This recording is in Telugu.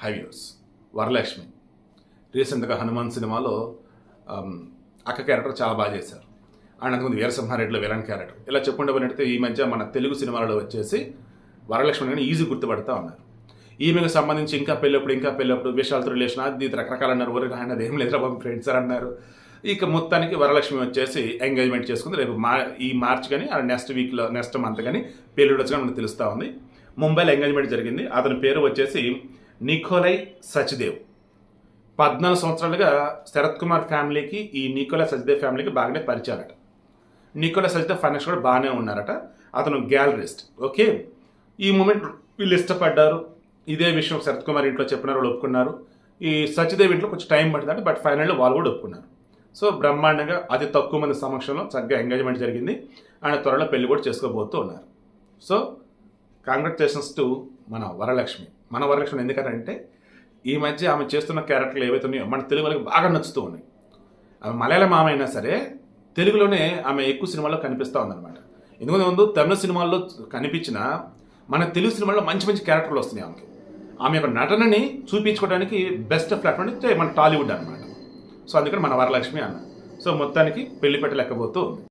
హై హైవ్యూస్. వరలక్ష్మి. రీసెంట్గా హనుమాన్ సినిమాలో అక్క క్యారెక్టర్ చాలా బాగా చేశారు. అండ్ అంతకుముందు వీరసింహారెడ్డిలో విలన్ క్యారెక్టర్. ఇలా చెప్పుకుంటే పోయినట్టు ఈ మధ్య మన తెలుగు సినిమాలలో వచ్చేసి వరలక్ష్మి కానీ ఈజీ గుర్తుపడతా ఉన్నారు. ఈమెకు సంబంధించి ఇంకా పెళ్ళప్పుడు ఇంకా పెళ్ళప్పుడు విషయాలతో రిలేషన్ అది రకరకాలు అన్నారు. ఊరికి ఆయన అదేం లేదు బాబు ఫ్రెండ్స్ అని అన్నారు. ఇక మొత్తానికి వరలక్ష్మి వచ్చేసి ఎంగేజ్మెంట్ చేసుకుంది. రేపు మా ఈ మార్చ్ కానీ నెక్స్ట్ వీక్లో నెక్స్ట్ మంత్ కానీ పెళ్ళి వచ్చి మనకు తెలుస్తూ ఉంది. ముంబైలో ఎంగేజ్మెంట్ జరిగింది. అతని పేరు వచ్చేసి నికోలై సచ్దేవ్. పద్నాలుగు సంవత్సరాలుగా శరత్ కుమార్ ఫ్యామిలీకి ఈ నికోలా సచ్దేవ్ ఫ్యామిలీకి బాగానే పరిచారట నికోలా సచ్దేవ్ ఫైనాన్స్ కూడా బాగానే ఉన్నారట. అతను గ్యాలరిస్ట్. ఓకే? ఈ మూమెంట్ వీళ్ళు ఇష్టపడ్డారు. ఇదే విషయం శరత్ కుమార్ ఇంట్లో చెప్పినారు వాళ్ళు ఒప్పుకున్నారు. ఈ సత్యదేవ్ ఇంట్లో కొంచెం టైం పడుతుంది బట్ ఫైనల్లో వాళ్ళు కూడా ఒప్పుకున్నారు. సో బ్రహ్మాండంగా అతి తక్కువ మంది సమక్షంలో చక్కగా ఎంగేజ్మెంట్ జరిగింది. ఆయన త్వరలో పెళ్ళి కూడా చేసుకోబోతూ ఉన్నారు. సో కాంగ్రాచులేషన్స్ టు మన వరలక్ష్మి. మన వరలక్ష్మి ఎందుకంటే ఈ మధ్య ఆమె చేస్తున్న క్యారెక్టర్లు ఏవైతే ఉన్నాయో మన తెలుగు వాళ్ళకి బాగా నచ్చుతూ ఉన్నాయి. ఆమె మలయాళం ఆమె అయినా సరే తెలుగులోనే ఆమె ఎక్కువ సినిమాల్లో కనిపిస్తూ ఉందన్నమాట. ఎందుకంటే ముందు తమిళ సినిమాల్లో కనిపించిన మన తెలుగు సినిమాల్లో మంచి మంచి క్యారెక్టర్లు వస్తున్నాయి ఆమెకి. ఆమె యొక్క నటనని చూపించుకోవడానికి బెస్ట్ ప్లాట్ఫామ్ అంటే మన టాలీవుడ్ అనమాట సో అందుకని మన వరలక్ష్మి అన్న. సో మొత్తానికి పెళ్ళి పెట్టలేకపోతూ ఉంది.